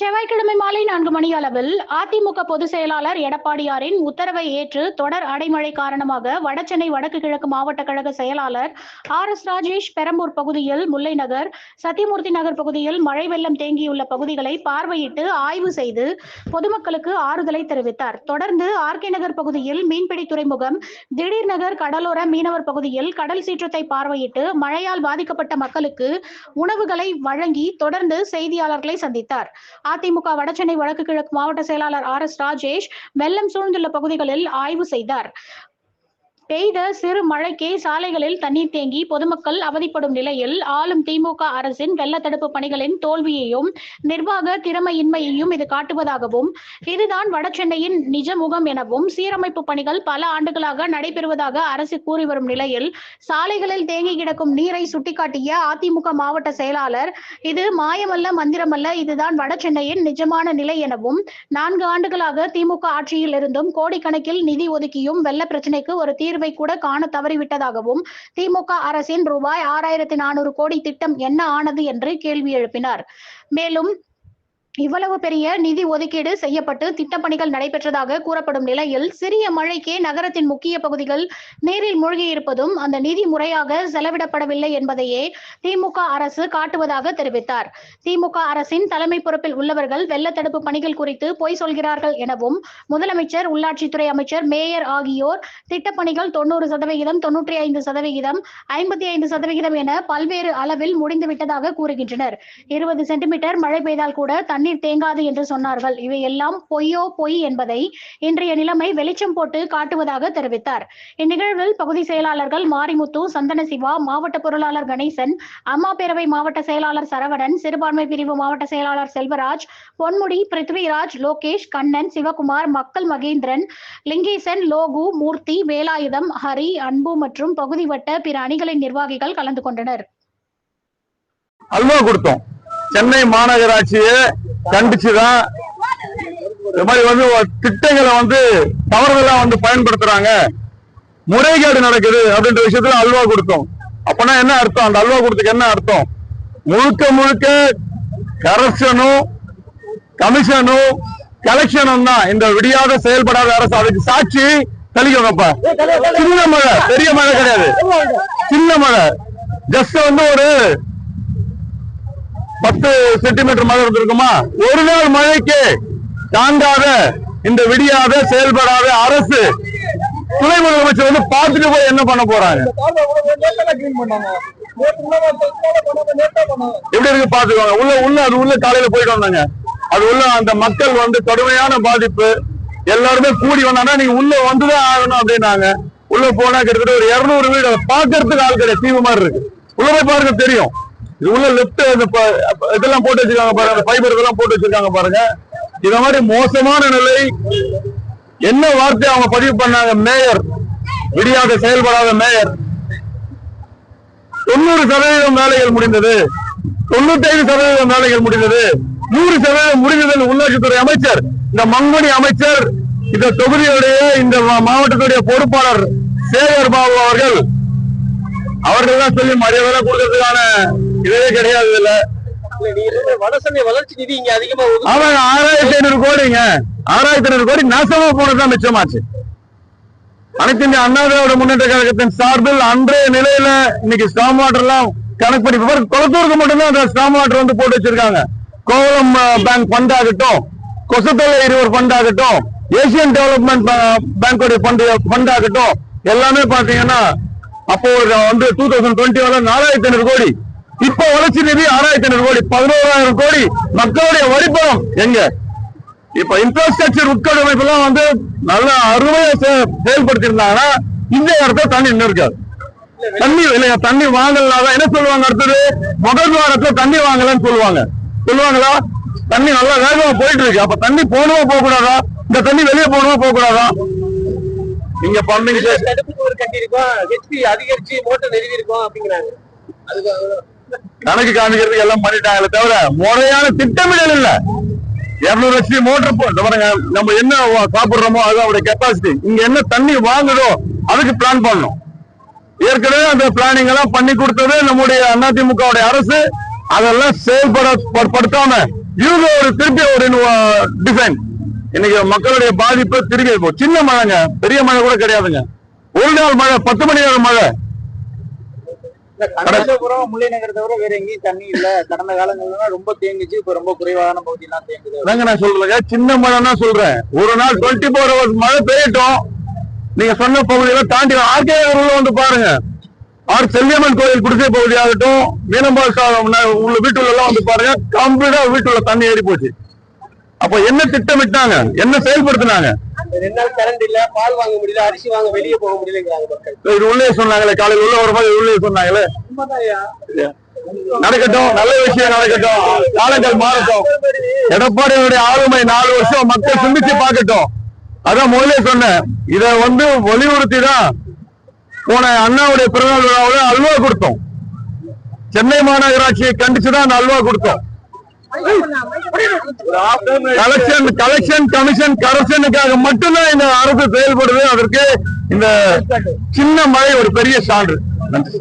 செவ்வாய்க்கிழமை மாலை நான்கு மணி அளவில் அதிமுக பொதுச் செயலாளர் எடப்பாடியாரின் உத்தரவை ஏற்று தொடர் அடைமழை காரணமாக வடசென்னை வடக்கு கிழக்கு மாவட்ட கழக செயலாளர் ஆர் எஸ் ராஜேஷ் பெரம்பூர் பகுதியில் முல்லை நகர் சத்தியமூர்த்தி நகர் பகுதியில் மழை வெள்ளம் தேங்கியுள்ள பகுதிகளை பார்வையிட்டு ஆய்வு செய்து பொதுமக்களுக்கு ஆறுதலை தெரிவித்தார். தொடர்ந்து ஆர்கே நகர் பகுதியில் மீன்பிடி துறைமுகம் திடீர் நகர் கடலோர மீனவர் பகுதியில் கடல் சீற்றத்தை பார்வையிட்டு மழையால் பாதிக்கப்பட்ட மக்களுக்கு உணவுகளை வழங்கி தொடர்ந்து செய்தியாளர்களை சந்தித்தார். அதிமுக வடசென்னை வடக்கு கிழக்கு மாவட்ட செயலாளர் ஆர் எஸ் ராஜேஷ் வெள்ளம் சூழ்ந்துள்ள பகுதிகளில் ஆய்வு செய்தார். பெய்த சிறு மழைக்கே சாலைகளில் தண்ணீர் தேங்கி பொதுமக்கள் அவதிப்படும் நிலையில் ஆளும் திமுக அரசின் வெள்ள தடுப்பு பணிகளின் தோல்வியையும் நிர்வாக திறமையின்மையையும் இது காட்டுவதாகவும் இதுதான் வடசென்னையின் நிஜ முகம் எனவும் சீரமைப்பு பணிகள் பல ஆண்டுகளாக நடைபெறுவதாக அரசு கூறி வரும் நிலையில் சாலைகளில் தேங்கி கிடக்கும் நீரை சுட்டிக்காட்டிய அதிமுக மாவட்ட செயலாளர் இது மாயமல்ல மந்திரமல்ல இதுதான் வடசென்னையின் நிஜமான நிலை எனவும் நான்கு ஆண்டுகளாக திமுக ஆட்சியில் இருந்தும் கோடிக்கணக்கில் நிதி ஒதுக்கியும் வெள்ள பிரச்சனைக்கு ஒரு தீர்வு கூட காண தவறிவிட்டதாகவும் திமுக அரசின் ரூபாய் ஆறாயிரத்தி நானூறு கோடி திட்டம் என்ன ஆனது என்று கேள்வி எழுப்பினார். மேலும் இவ்வளவு பெரிய நிதி ஒதுக்கீடு செய்யப்பட்டு திட்டப்பணிகள் நடைபெற்றதாக கூறப்படும் நிலையில் சிறிய மழைக்கே நகரத்தின் முக்கிய பகுதிகள் நீரில் மூழ்கியிருப்பதும் அந்த நிதி முறையாக செலவிடப்படவில்லை என்பதையே திமுக அரசு காட்டுவதாக தெரிவித்தார். திமுக அரசின் தலைமை பொறுப்பில் உள்ளவர்கள் வெள்ள தடுப்பு பணிகள் குறித்து பொய் சொல்கிறார்கள் எனவும் முதலமைச்சர் உள்ளாட்சித்துறை அமைச்சர் மேயர் ஆகியோர் திட்டப்பணிகள் தொண்ணூறு சதவிகிதம் தொன்னூற்றி ஐந்து சதவிகிதம் ஐம்பத்தி ஐந்து சதவிகிதம் என பல்வேறு அளவில் முடிந்துவிட்டதாக கூறுகின்றனர். இருபது சென்டிமீட்டர் மழை பெய்தால் கூட தண்ணீர் தண்ணீர் தேங்காது என்று சொன்னார்கள். இவை எல்லாம் பொய்யோ பொய் என்பதை இன்றைய நிலைமை வெளிச்சம் போட்டு காட்டுவதாக தெரிவித்தார். இந்நிகழ்வில் பகுதி செயலாளர்கள் மாரிமுத்து சந்தன சிவா மாவட்ட பொருளாளர் கணேசன் அம்மா பேரவை மாவட்ட செயலாளர் சரவணன் சிறுபான்மை பிரிவு மாவட்ட செயலாளர் செல்வராஜ் பொன்முடி பிருத்விராஜ் லோகேஷ் கண்ணன் சிவகுமார் மக்கள் மகேந்திரன் லிங்கேசன் லோகு மூர்த்தி வேலாயுதம் ஹரி அன்பு மற்றும் பகுதி வட்ட பிற அணிகளின் நிர்வாகிகள் கலந்து கொண்டனர். அல்வா கொடுத்தோம். சென்னை மாநகராட்சியை கண்டிச்சுதான். இந்த மாதிரி வந்து திட்டங்களை வந்து தவறுதலா வந்து பயன்படுத்துறாங்க. முறைகேடு நடக்குது அப்படின்ற விஷயத்துல அல்வா கொடுத்தோம். அப்பனா என்ன அர்த்தம்? அந்த அல்வா கொடுத்துக்கு என்ன அர்த்தம்? முழுக்க முழுக்க கரப்ஷனும் கமிஷனும் கலெக்ஷனும் தான். இந்த விடியாத செயல்படாத அரசு அதுக்கு சாட்சி தெளிக்கணும்ப்பா சின்ன மழை பெரிய மழை கிடையாது. சின்ன மழை. ஜஸ்ட் வந்து ஒரு பத்து சென்டிமீட்டர் மழை இருந்திருக்குமா ஒரு நாள் மழைக்கு தாங்காத இந்த விடியாத செயல்படாத அரசு துணை முதலமைச்சர் வந்து பார்த்துட்டு போய் என்ன பண்ண போறாங்க எப்படி இருக்கு பாத்துக்கோங்க உள்ள உள்ள அது உள்ள காலையில போயிட்டு வந்தாங்க. அது உள்ள அந்த மக்கள் வந்து கடுமையான பாதிப்பு. எல்லாருமே கூடி வந்தாங்கன்னா நீங்க உள்ள வந்துதான் ஆகணும் அப்படின்னாங்க. உள்ள போனா கிட்டத்தட்ட ஒரு இருநூறு வீடு. பாக்குறதுக்கு ஆள் கிடையாது. தீவு மாதிரி இருக்கு. உள்ள போய் பாருங்க தெரியும். இது உள்ள லெப்ட் அந்த இதெல்லாம் போட்டு வச்சிருக்காங்க பாருங்க. அந்த ஃபைபர் இதெல்லாம் போட்டு வச்சிருக்காங்க பாருங்க. இத மாதிரி மோசமான நிலை. என்ன வார்த்தை அவங்க பதிவு பண்ணாங்க? மேயர். விடியாத செயல்படாத மேயர். தொண்ணூறு சதவீதம் வேலைகள் முடிந்தது. தொண்ணூத்தி ஐந்து சதவீதம் வேலைகள் முடிந்தது. நூறு சதவீதம் முடிந்தது உள்ளாட்சித்துறை அமைச்சர் இந்த மங்குனி அமைச்சர் இந்த தொகுதியுடைய இந்த மா- மாவட்டத்துடைய பொறுப்பாளர் சேகர் பாபு அவர்கள் அவர்கள் தான் சொல்லி மரியாதை கொடுக்கறதுக்கான இதே கிடையாது இதுல. வடசென்னை வளர்ச்சி நிதி இங்க அதிகமா ஆறாயிரத்தி ஐநூறு கோடிங்க. ஆறாயிரத்தி ஐநூறு கோடி நாசமா போனதுதான் மிச்சமாச்சு. அனைத்து இந்திய அண்ணா திராவிட முன்னேற்ற கழகத்தின் சார்பில் அன்றைய நிலையில இன்னைக்கு ஸ்டாம் வாட்டர் எல்லாம் கணக்கு பண்ணி குளத்தூருக்கு மட்டும்தான் அந்த ஸ்டாம் வாட்டர் வந்து போட்டு வச்சிருக்காங்க. கோவளம் பேங்க் ஃபண்ட் ஆகட்டும் கொசத்தலை இருவர் ஃபண்ட் ஆகட்டும் ஏசியன் டெவலப்மெண்ட் பேங்கோட ஃபண்ட் ஃபண்ட் ஆகட்டும் எல்லாமே பாத்தீங்கன்னா அப்போ ஒரு வந்து டூ தௌசண்ட் டுவெண்ட்டி நாலாயிரத்தி ஐநூறு கோடி. இப்ப வளர்ச்சி நிதி ஆறாயிரத்தி ஐநூறு கோடி பதினோராயிரம் கோடி மக்களுடைய வரிப்பணம் எங்க? இப்ப இன்ஃப்ராஸ்ட்ரக்சர் உட்கட்டமைப்பு எல்லாம் வந்து நல்ல அருமையா செ- செயல்படுத்தியிருந்தாங்கன்னா இந்த இடத்துல தண்ணி இன்னும் இருக்காது. தண்ணி இல்லையா? தண்ணி வாங்கலாம் என்ன சொல்லுவாங்க அடுத்தது? முதல் வாரத்துல தண்ணி வாங்கலன்னு சொல்லுவாங்க. சொல்லுவாங்களா? தண்ணி நல்லா வேகமா போயிட்டு இருக்கு அப்ப தண்ணி போகணுமா போக கூடாதா இந்த தண்ணி வெளியே போகணுமா போக கூடாதா நீங்க பண்ணீங்க தடுப்பு சுவர் கட்டியிருக்கோம் ஹெச்பி அதிகரிச்சு மோட்டர் நிறுவி இருக்கோம் அப்படிங்கிறாங்க. அதுக்கு கணக்கு காமிக்கிறதுக்கு எல்லாம் பண்ணிட்டாங்களே தவிர முறையான திட்டமிடல் இல்ல. இருநூறு லட்சம் மோட்டர் போ பாருங்க நம்ம என்ன சாப்பிடுறோமோ அது அவருடைய கெப்பாசிட்டி இங்க என்ன தண்ணி வாங்குதோ அதுக்கு பிளான் பண்ணணும். ஏற்கனவே அந்த பிளானிங் எல்லாம் பண்ணி கொடுத்தது நம்முடைய அதிமுக அரசு. அதெல்லாம் செயல்படப்படுத்தாம இவங்க ஒரு திருப்பி ஒரு டிசைன் இன்னைக்கு மக்களுடைய பாதிப்பு திரும்பி சின்ன மழைங்க பெரிய மழை கூட கிடையாதுங்க. ஒரு நாள் மழை பத்து மணி நேரம் மழை. முல்லைநகர் தவிர வேற எங்கேயும் தண்ணி இல்ல. கடந்த காலங்கள்ல ரொம்ப தேங்குச்சு இப்ப ரொம்ப குறைவான பகுதியெல்லாம் தேங்குது. அதாங்க நான் சொல்றேங்க? சின்ன மழைன்னா சொல்றேன். ஒரு நாள் டுவெண்ட்டி ஃபோர் ஹவர்ஸ் மழை பெய்யட்டும். நீங்க சொன்ன பகுதியெல்லாம் தாண்டி ஆர்கே உள்ள வந்து பாருங்க. ஆர் செல்லியம்மன் கோயில் குடிசை பகுதியாகட்டும் மீனம்பால் சாதம் உள்ள வீட்டுல எல்லாம் வந்து பாருங்க கம்ப்ளீட்டா வீட்டுல தண்ணி ஏறி போச்சு. அப்ப என்ன திட்டமிட்டாங்க? என்ன செயல்படுத்தினாங்க? ரெண்டு நாள் கரண்ட் இல்ல பால் வாங்க முடியல அரிசி வாங்க வெளியே போக முடியலங்கிறாங்க மக்கள். இது உள்ளே சொன்னாங்களே காலையில் உள்ள வரும்போது உள்ளே சொன்னாங்களே. நடக்கட்டும் நல்ல விஷயம் நடக்கட்டும். காலங்கள் மாறட்டும். எடப்பாடியுடைய ஆளுமை நாலு வருஷம் மக்கள் சிந்திச்சு பார்க்கட்டும். அதான் முதலே சொன்னேன். இத வந்து வலியுறுத்தி தான் போன அண்ணாவுடைய பிறந்தநாள் விழாவில் அல்வா கொடுத்தோம். சென்னை மாநகராட்சியை கண்டிச்சு தான் அந்த அல்வா கொடுத்தோம். கலெக்ஷன் கலெக்ஷன் கமிஷன் கரெக்ஷனுக்காக மட்டும்தான் இந்த அரசு செயல்படுது. அதற்கு இந்த சின்ன மழை ஒரு பெரிய சான்று. நன்றி.